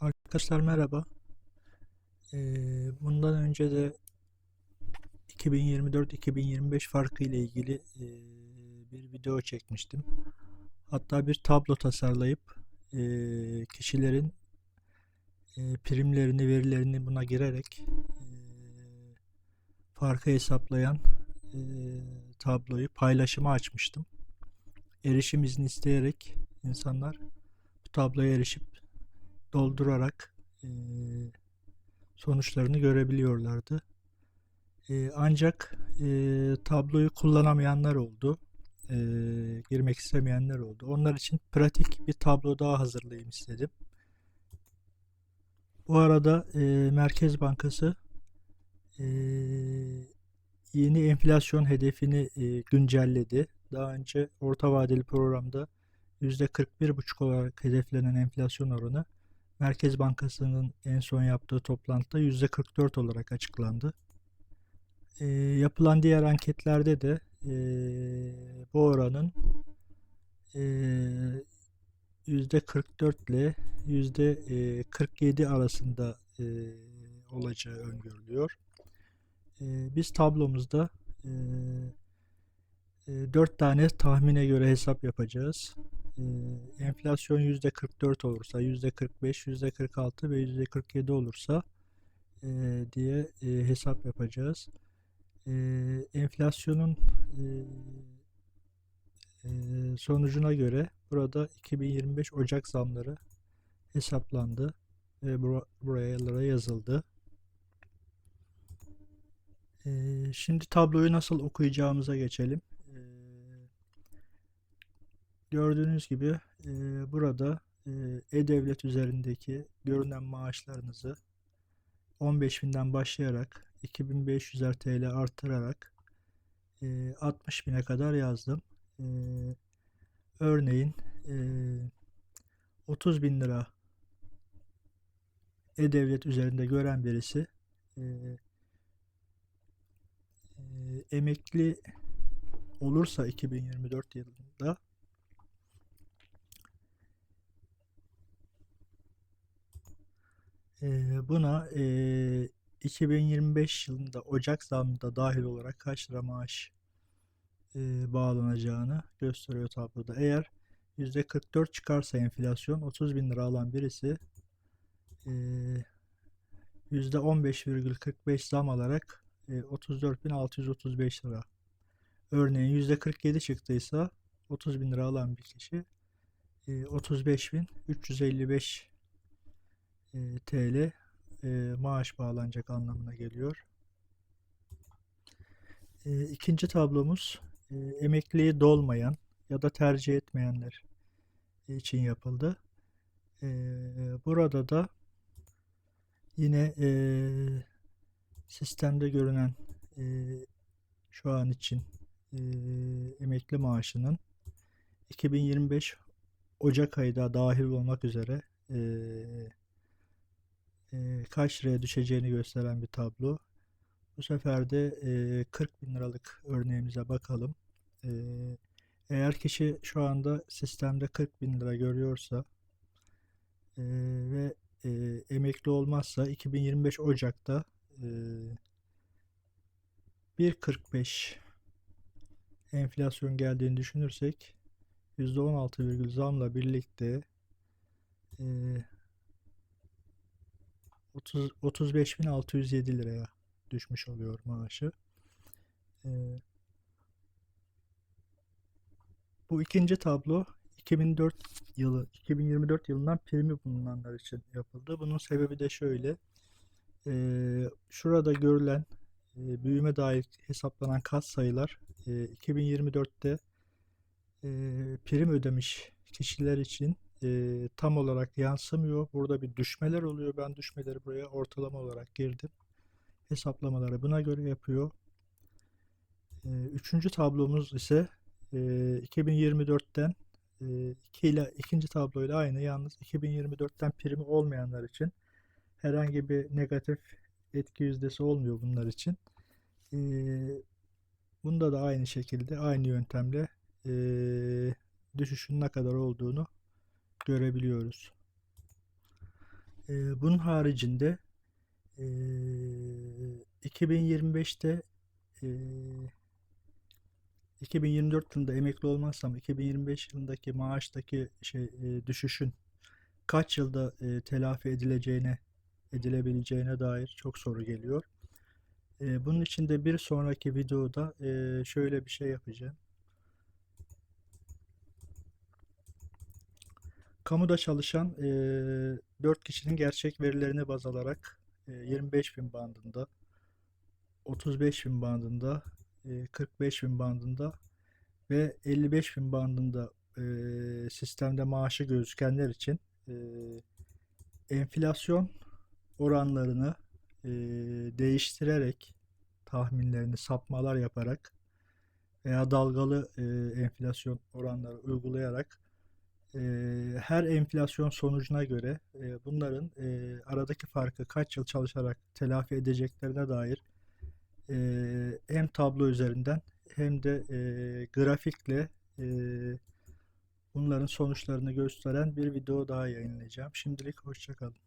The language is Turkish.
Arkadaşlar merhaba. Ee, bundan önce de 2024-2025 farkı ile ilgili e, bir video çekmiştim. Hatta bir tablo tasarlayıp e, kişilerin e, primlerini, verilerini buna girerek farkı hesaplayan tabloyu paylaşıma açmıştım. Erişim izni isteyerek insanlar bu tabloya erişip doldurarak e, sonuçlarını görebiliyorlardı. E, ancak e, tabloyu kullanamayanlar oldu. E, girmek istemeyenler oldu. Onlar için pratik bir tablo daha hazırlayayım istedim. Bu arada e, Merkez Bankası e, yeni enflasyon hedefini e, güncelledi. Daha önce orta vadeli programda %41,5 olarak hedeflenen enflasyon oranı Merkez Bankası'nın en son yaptığı toplantıda %44 olarak açıklandı. E, yapılan diğer anketlerde de e, bu oranın e, %44 ile %47 arasında e, olacağı öngörülüyor. E, biz tablomuzda e, e, 4 tane tahmine göre hesap yapacağız. Enflasyon %44 olursa, %45, %46 ve %47 olursa e, diye e, hesap yapacağız. E, enflasyonun e, e, sonucuna göre burada 2025 Ocak zamları hesaplandı ve bura- buralara yazıldı. Şimdi tabloyu nasıl okuyacağımıza geçelim. Gördüğünüz gibi e, burada E-Devlet üzerindeki görünen maaşlarınızı 15.000'den başlayarak 2500'er TL artırarak e, 60.000'e kadar yazdım. E, örneğin e, 30 bin lira E-Devlet üzerinde gören birisi e, e, emekli olursa 2024 yılında buna e, 2025 yılında Ocak zammında dahil olarak kaç lira maaş e, bağlanacağını gösteriyor tabloda. Eğer %44 çıkarsa enflasyon 30 bin lira alan birisi e, %15,45 zam alarak e, 34.635 lira. Örneğin %47 çıktıysa 30 bin lira alan bir kişi e, 35.355 e, TL e, maaş bağlanacak anlamına geliyor. E, ikinci tablomuz e, emekliliği dolmayan ya da tercih etmeyenler için yapıldı. E, burada da yine e, sistemde görünen e, şu an için e, emekli maaşının 2025 Ocak ayı da dahil olmak üzere e, e, kaç liraya düşeceğini gösteren bir tablo. Bu sefer de e, 40 bin liralık örneğimize bakalım. E, eğer kişi şu anda sistemde 40 bin lira görüyorsa e, ve e, emekli olmazsa 2025 Ocak'ta e, 1.45 enflasyon geldiğini düşünürsek %16 virgül zamla birlikte e, 30 35.607 liraya düşmüş oluyor maaşı. E, bu ikinci tablo 2004 yılı 2024 yılından primi bulunanlar için yapıldı. Bunun sebebi de şöyle. E, şurada görülen e, büyüme dair hesaplanan kat sayılar e, 2024'te e, prim ödemiş kişiler için e, tam olarak yansımıyor. Burada bir düşmeler oluyor. Ben düşmeleri buraya ortalama olarak girdim. Hesaplamaları buna göre yapıyor. E, üçüncü tablomuz ise e, 2024'ten e, iki ile ikinci tabloyla aynı. Yalnız 2024'ten primi olmayanlar için herhangi bir negatif etki yüzdesi olmuyor bunlar için. E, bunda da aynı şekilde aynı yöntemle e, düşüşün ne kadar olduğunu görebiliyoruz. Ee, bunun haricinde ee, 2025'te ee, 2024 yılında emekli olmazsam 2025 yılındaki maaştaki şey ee, düşüşün kaç yılda ee, telafi edileceğine edilebileceğine dair çok soru geliyor. Bunun için de bir sonraki videoda şöyle bir şey yapacağım. Kamuda çalışan ee, 4 kişinin gerçek verilerini baz alarak ee, 25 bin bandında, 35 bin bandında, ee, 45 bin bandında ve 55 bin bandında ee, sistemde maaşı gözükenler için ee, enflasyon oranlarını ee, değiştirerek tahminlerini sapmalar yaparak veya dalgalı ee, enflasyon oranları uygulayarak her enflasyon sonucuna göre ee, bunların ee, aradaki farkı kaç yıl çalışarak telafi edeceklerine dair ee, hem tablo üzerinden hem de ee, grafikle ee, bunların sonuçlarını gösteren bir video daha yayınlayacağım. Şimdilik hoşça kalın.